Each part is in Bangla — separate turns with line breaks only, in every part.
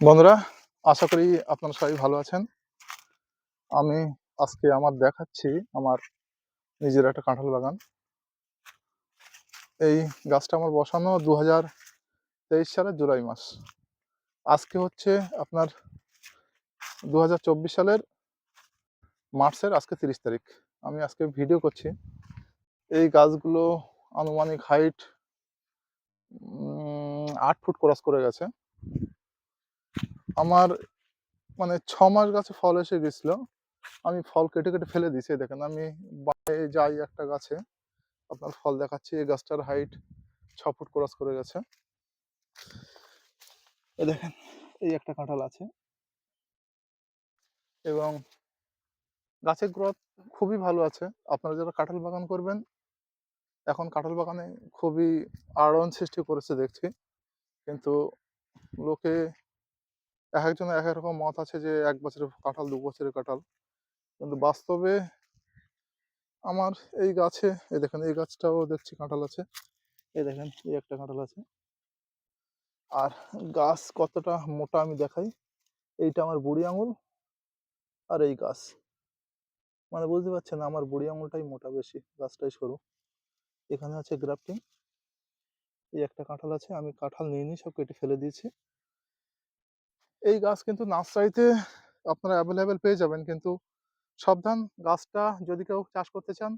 বন্ধুরা, আশা করি আপনারা সবাই ভালো আছেন। আমি আজকে আমার দেখাচ্ছি আমার নিজের একটা কাঁঠাল বাগান। এই গাছটা আমার বসানো দু হাজার তেইশ সালের জুলাই মাস। আজকে হচ্ছে আপনার দু হাজার চব্বিশ সালের মার্চের আজকে তিরিশ তারিখ। আমি আজকে ভিডিও করছি। এই গাছগুলো আনুমানিক হাইট আট ফুট ক্রস করে গেছে। আমার মানে ছ মাস গাছে ফল এসে গেছিল। আমি ফল কেটে কেটে ফেলে দিয়েছি দেখেন আমি বাইরে যাই একটা গাছে। আপনার ফল দেখাচ্ছি, এই গাছটার হাইট ছ ফুট ক্রস করে গেছে। দেখেন, এই একটা কাঁঠাল আছে। এবং গাছের গ্রোথ খুবই ভালো আছে। আপনারা যারা কাঁঠাল বাগান করবেন, এখন কাঁঠাল বাগানে খুবই আড়ন সৃষ্টি করেছে দেখছি। কিন্তু লোকে এক একজনের এক এক রকম মত আছে যে এক বছরের কাঁঠাল দু বছরের কাঁঠাল। কিন্তু বাস্তবে আমার এই গাছে এই দেখেন এই গাছটাও দেখছি কাঁঠাল আছে। এই দেখেন এই একটা কাঁঠাল আছে। আর গাছ কতটা মোটা আমি দেখাই। এইটা আমার বুড়ি আঙুল আর এই গাছ। মানে বুঝতে পারছেন আমার বুড়ি আঙুলটাই মোটা বেশি গাছটাই সরু। এখানে আছে গ্রাফটিং। এই একটা কাঁঠাল আছে আমি কাঁঠাল নিয়ে নিই সব কেটে ফেলে দিয়েছি। এই গাছ কিন্তু নার্সারিতে আপনারা অ্যাভেলেবেল পেয়ে যাবেন। কিন্তু সাবধান গাছটা যদি কেউ চাষ করতে চান,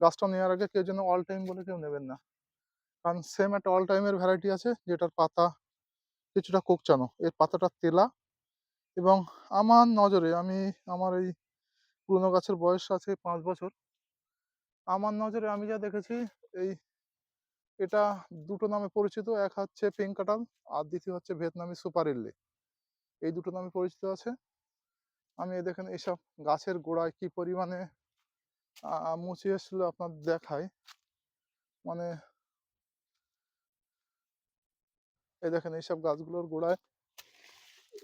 গাছটা নেওয়ার আগে কেউ যেন অল টাইম বলে কেউ নেবেন না। কারণ সেম একটা অল টাইমের ভ্যারাইটি আছে, যেটার পাতা কিছুটা কোকচানো। এর পাতাটা তেলা। এবং আমার নজরে আমি, আমার এই পুরনো গাছের বয়স আছে পাঁচ বছর। আমার নজরে আমি যা দেখেছি, এই এটা দুটো নামে পরিচিত, এক হচ্ছে পিঙ্ক কাঁঠাল আর দ্বিতীয় হচ্ছে ভিয়েতনামি সুপার ইল্লি। এই দুটো নামে পরিচিত আছে। আমি দেখেন এইসব গাছের গোড়ায় কি পরিমাণে মুচি এসেছিল আপনার দেখায়। মানে এই দেখেন এইসব গাছগুলোর গোড়ায়,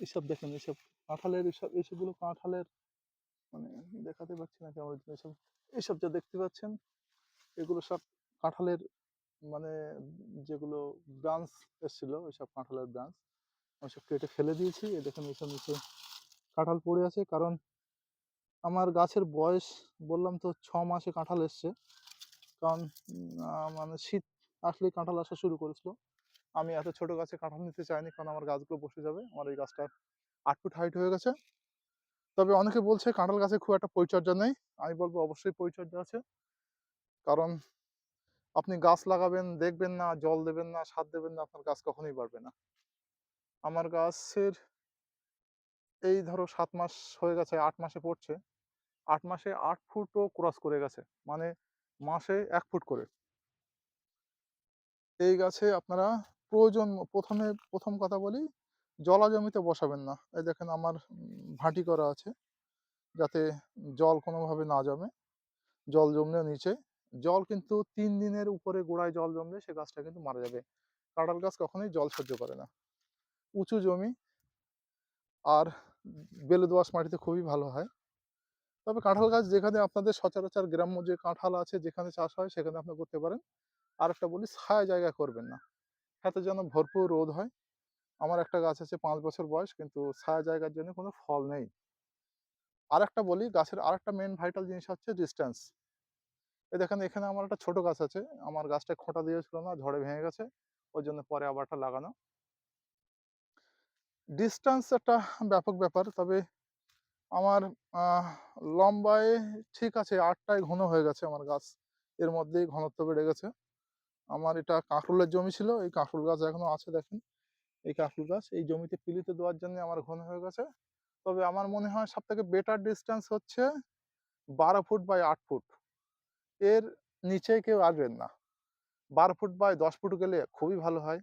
এইসব দেখেন এইসব কাঁঠালের, এইসব, এইসবগুলো কাঁঠালের মানে দেখাতে পারছি না কেমন এইসব এইসব যা দেখতে পাচ্ছেন, এগুলো সব কাঁঠালের মানে যেগুলো ব্রাঞ্চ এসেছিল ওইসব কাঁঠালের ব্রাঞ্চ। আমি সব কেটে ফেলে দিয়েছি। এই দেখেন, এইসব নিচে কাঁঠাল পড়ে আছে। কারণ আমার গাছের বয়স বললাম তো ছ মাসে কাঁঠাল এসছে। কারণ মানে শীত আসলেই কাঁঠাল আসা শুরু করেছিল। আমি এত ছোট গাছে কাঁঠাল নিতে চাইনি কারণ আমার গাছগুলো বসে যাবে। আমার এই গাছটা আট ফুট হাইট হয়ে গেছে। তবে অনেকে বলছে কাঁঠাল গাছে খুব একটা পরিচর্যা নেই। আমি বলব অবশ্যই পরিচর্যা আছে। কারণ আপনি গাছ লাগাবেন, দেখবেন না, জল দেবেন না, সার দেবেন না, আপনার গাছ কখনোই বাড়বে না। আমার গাছের এই ধরো সাত মাস হয়ে গেছে, আট মাসে পড়ছে। আট মাসে আট ফুটও ক্রস করে গেছে। মানে মাসে এক ফুট করে। এই গাছে আপনারা প্রয়োজন, প্রথমে প্রথম কথা বলি, জলা জমিতে বসাবেন না। এই দেখেন আমার ভাঁটি করা আছে, যাতে জল কোনোভাবে না জমে, জল জমলে নিচে। জল কিন্তু তিন দিনের উপরে গোড়ায় জল জমলে সে গাছটা কিন্তু মারা যাবে। কাঁঠাল গাছ কখনোই জল সহ্য করে না। উঁচু জমি আর বেলে দোয়াশ মাটিতে খুবই ভালো হয়। তবে কাঁঠাল গাছ যেখানে আপনাদের সচরাচর গ্রাম্য যে কাঁঠাল আছে, যেখানে চাষ হয়, সেখানে আপনি করতে পারেন। আর একটা বলি, ছায়া জায়গা করবেন না। এতে যেন ভরপুর রোদ হয়। আমার একটা গাছ আছে পাঁচ বছর বয়স, কিন্তু ছায়া জায়গার জন্য কোনো ফল নেই। আর একটা বলি, গাছের আর একটা মেন ভাইটাল জিনিস হচ্ছে ডিস্টেন্স এ দেখেন, এখানে আমার একটা ছোট গাছ আছে। আমার গাছটা খোঁটা দিয়েছিল না, ঝড়ে ভেঙে গেছে। ওই জন্য পরে আবারটা লাগানো। ডিস্টেন্স একটা ব্যাপক ব্যাপার। তবে আমার লম্বায় ঠিক আছে, আটটায় ঘন হয়ে গেছে আমার গাছ। এর মধ্যেই ঘনত্ব বেড়ে গেছে। আমার এটা কাঁকরুলের জমি ছিল, এই কাঁকরুল গাছ এখনও আছে দেখেন। এই কাঁকরুল গাছ, এই জমিতে পিলিতে দেওয়ার জন্য আমার ঘন হয়ে গেছে। তবে আমার মনে হয় সব থেকে বেটার ডিস্টেন্স হচ্ছে বারো ফুট বাই আট ফুট। এর নিচে কেউ আসবেন না। বারো ফুট বাই দশ ফুট গেলে খুবই ভালো হয়।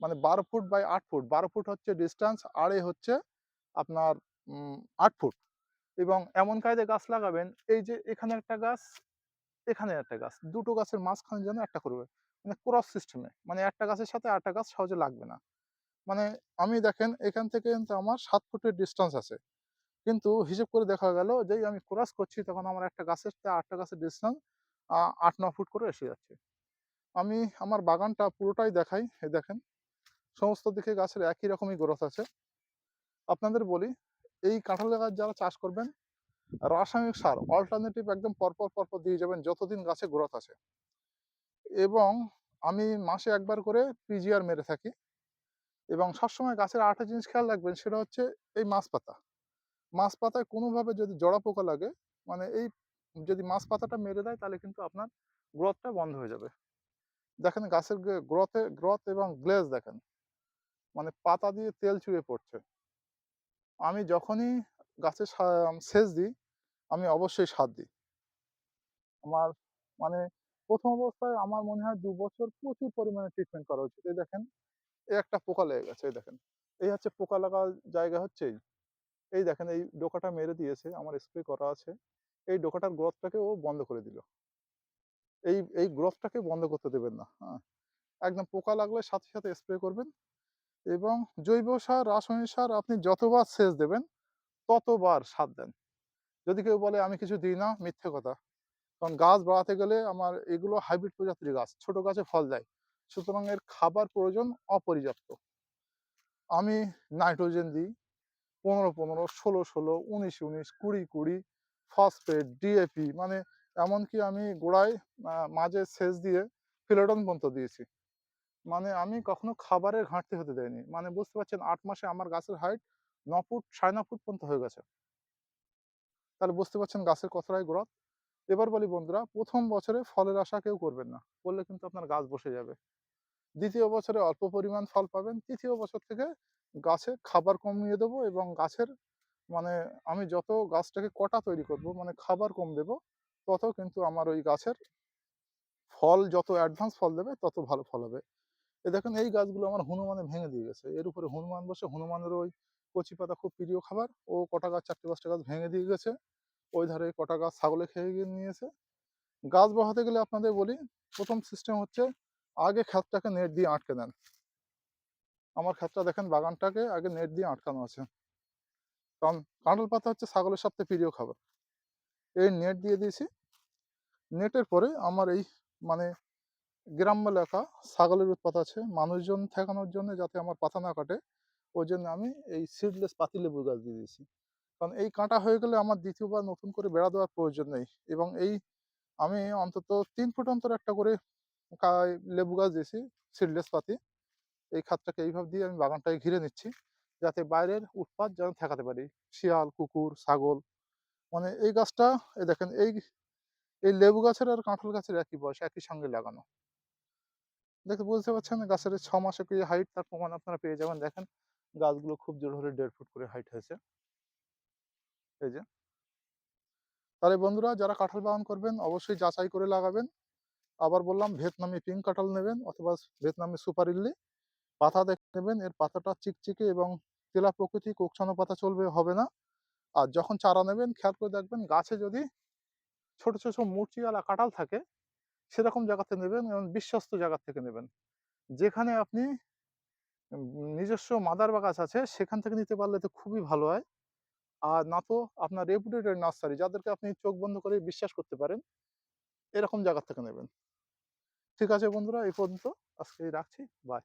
মানে বারো ফুট বাই আট ফুট। বারো ফুট হচ্ছে ডিস্টেন্স আর এ হচ্ছে আপনার আট ফুট। এবং এমন কায়দায় গাছ লাগাবেন, এই যে এখানে একটা গাছ, এখানে একটা গাছ, দুটো গাছের মাঝখানে যেন একটা করবে। মানে ক্রস সিস্টেমে মানে একটা গাছের সাথে আটটা গাছ সহজে লাগবে না। মানে আমি দেখেন, এখান থেকে কিন্তু আমার সাত ফুটের ডিস্টেন্স আছে। কিন্তু হিসেব করে দেখা গেল যেই আমি ক্রস করছি, তখন আমার একটা গাছের সাথে আটটা গাছের ডিস্টেন্স আট, ন ফুট করে এসে যাচ্ছে। আমি আমার বাগানটা পুরোটাই দেখাই দেখেন। সমস্ত দিকে গাছের একই রকমই গ্রোথ আছে। আপনাদের বলি, এই কাঁঠাল গাছ যারা চাষ করবেন, রাসায়নিক সার অল্টারনেটিভ একদম পরপর পরপর দিয়ে যাবেন যতদিন গাছে গ্রোথ আছে। এবং আমি মাসে একবার করে পিজিআর মেরে থাকি। এবং সবসময় গাছের আরেকটা জিনিস খেয়াল রাখবেন, সেটা হচ্ছে এই মাছ পাতা মাছ পাতায় কোনোভাবে যদি জড়া পোকা লাগে মানে এই যদি মাছ পাতাটা মেরে দেয়, তাহলে কিন্তু আপনার গ্রোথটা বন্ধ হয়ে যাবে। দেখেন গাছের গ্রোথে গ্রোথ এবং গ্লেজ দেখেন। মানে পাতা দিয়ে তেল চুয়ে পড়ছে। আমি যখনই গাছে সেচ দিই, আমি অবশ্যই সার দিই। আমার মানে প্রথম অবস্থায় আমার মনে হয় দু বছর প্রচুর পরিমাণে ট্রিটমেন্ট করা উচিত। এই দেখেন এই একটা পোকা লেগে গেছে, এই দেখেন। এই হচ্ছে পোকা লাগা জায়গা হচ্ছে এই। এই দেখেন, এই ডোকাটা মেরে দিয়েছে, আমার স্প্রে করা আছে। এই ডোকাটার গ্রোথটাকে ও বন্ধ করে দিল। এই এই গ্রোথটাকে বন্ধ করতে দেবেন না হ্যাঁ। একদম পোকা লাগলে সাথে সাথে স্প্রে করবেন এবং জৈব সার, রাসায়নিক সার আপনি যতবার সেচ দেবেন, ততবার সার দেন। যদি কেউ বলে, আমি কিছু দিই না মিথ্যে কথা। কারণ গাছ বাড়াতে গেলে আমার এগুলো হাইব্রিড প্রজাতির গাছ, ছোট গাছে ফল দেয়। সুতরাং এর খাবার প্রয়োজন অপর্যাপ্ত। আমি নাইট্রোজেন দিই, পনেরো পনেরো, ষোলো ষোলো, উনিশ উনিশ, কুড়ি কুড়ি, ফসফেট, ডিএপি মানে এমনকি আমি গোড়ায় মাঝে সেচ দিয়ে ফিলোডন পর্যন্ত দিয়েছি। মানে আমি কখনো খাবারের ঘাটতি হতে দেয়নি। মানে বুঝতে পারছেন, আট মাসে আমার গাছের হাইট ন ফুট, সাড়ে ন ফুট পর্যন্ত হয়ে গেছে। তাহলে বুঝতে পারছেন গাছের কতটাই গ্রোথ এবার বলি বন্ধুরা, প্রথম বছরে ফলের আশা কেউ করবেন না। করলে কিন্তু আপনার গাছ বসে যাবে। দ্বিতীয় বছরে অল্প পরিমাণ ফল পাবেন। তৃতীয় বছর থেকে গাছে খাবার কমিয়ে দেবো এবং গাছের মানে আমি যত গাছটাকে কটা তৈরি করব মানে খাবার কম দেব, তত কিন্তু আমার ওই গাছের ফল যত অ্যাডভান্স ফল দেবে, তত ভালো ফল হবে। এ দেখেন এই গাছগুলো আমার হনুমানে ভেঙে দিয়ে গেছে। এর উপরে হনুমান বসে, হনুমানের ওই কচি পাতা খুব প্রিয় খাবার। ও কটা গাছ, চারটে, পাঁচটা গাছ ভেঙে দিয়ে গেছে। ওই ধারে কটা গাছ ছাগলে খেয়ে গিয়ে নিয়েছে। গাছ বসাতে গেলে আপনাদের বলি, প্রথম সিস্টেম হচ্ছে আগে ক্ষেতটাকে নেট দিয়ে আটকে দেন। আমার ক্ষেতটা দেখেন বাগানটাকে আগে নেট দিয়ে আটকানো আছে। কারণ কাঁঠাল পাতা হচ্ছে ছাগলের সবথেকে প্রিয় খাবার। এই নেট দিয়ে দিয়েছি। নেটের পরে আমার এই মানে গ্রাম্য এলাকা, ছাগলের উৎপাত আছে। মানুষজন ঠেকানোর জন্য যাতে আমার পাতা না কাটে ওই জন্য আমি এই সিডলেস পাতি পাতিলেবুর গাছ দিয়ে দিয়েছি। কারণ এই কাঁটা হয়ে গেলে আমার দ্বিতীয়বার নতুন করে বেড়া দেওয়ার প্রয়োজন নেই এবং এই আমি অন্তত তিন ফুট অন্তর একটা করে লেবু গাছ দিয়েছি সিডলেস পাতি। এই খাতটাকে এইভাবে দিয়ে আমি বাগানটাকে ঘিরে নিচ্ছি যাতে বাইরের উৎপাত যেন ঠেকাতে পারি। শিয়াল, কুকুর, ছাগল মানে এই গাছটা দেখেন, এই এই লেবু গাছের আর কাঁঠাল গাছের একই বয়স, একই সঙ্গে লাগানো। দেখে বুঝতে পারছেন গাছের ছ মাসে কি হাইট তার প্রমাণ আপনারা পেয়ে যাবেন। দেখেন, গাছগুলো খুব জোর হলে দেড় ফুট করে হাইট হয়েছে। এই যে। তাহলে বন্ধুরা, যারা কাঁঠাল বাগান করবেন, অবশ্যই যাচাই করে লাগাবেন। আবার বললাম, ভিয়েতনামি পিঙ্ক কাঁঠাল নেবেন অথবা ভিয়েতনামি সুপার ইল্লি। পাতা দেখে, নেবেন, এর পাতাটা চিকচিকে এবং তেলা প্রকৃতি কোকছানো পাতা চলবে, হবে না। আর যখন চারা নেবেন, খেয়াল করে দেখবেন গাছে যদি ছোট ছোট মুচিওয়ালা কাঁঠাল থাকে সেরকম জায়গাতে নেবেন এবং বিশ্বস্ত জায়গা থেকে নেবেন। যেখানে আপনি নিজস্ব মাদার বা গাছ আছে, সেখান থেকে নিতে পারলে তো খুবই ভালো হয়। আর না তো আপনার রেপুটেটেড নার্সারি, যাদেরকে আপনি চোখ বন্ধ করে বিশ্বাস করতে পারেন, এরকম জায়গা থেকে নেবেন। ঠিক আছে বন্ধুরা, এই পর্যন্ত। আজকে রাখছি। বাই।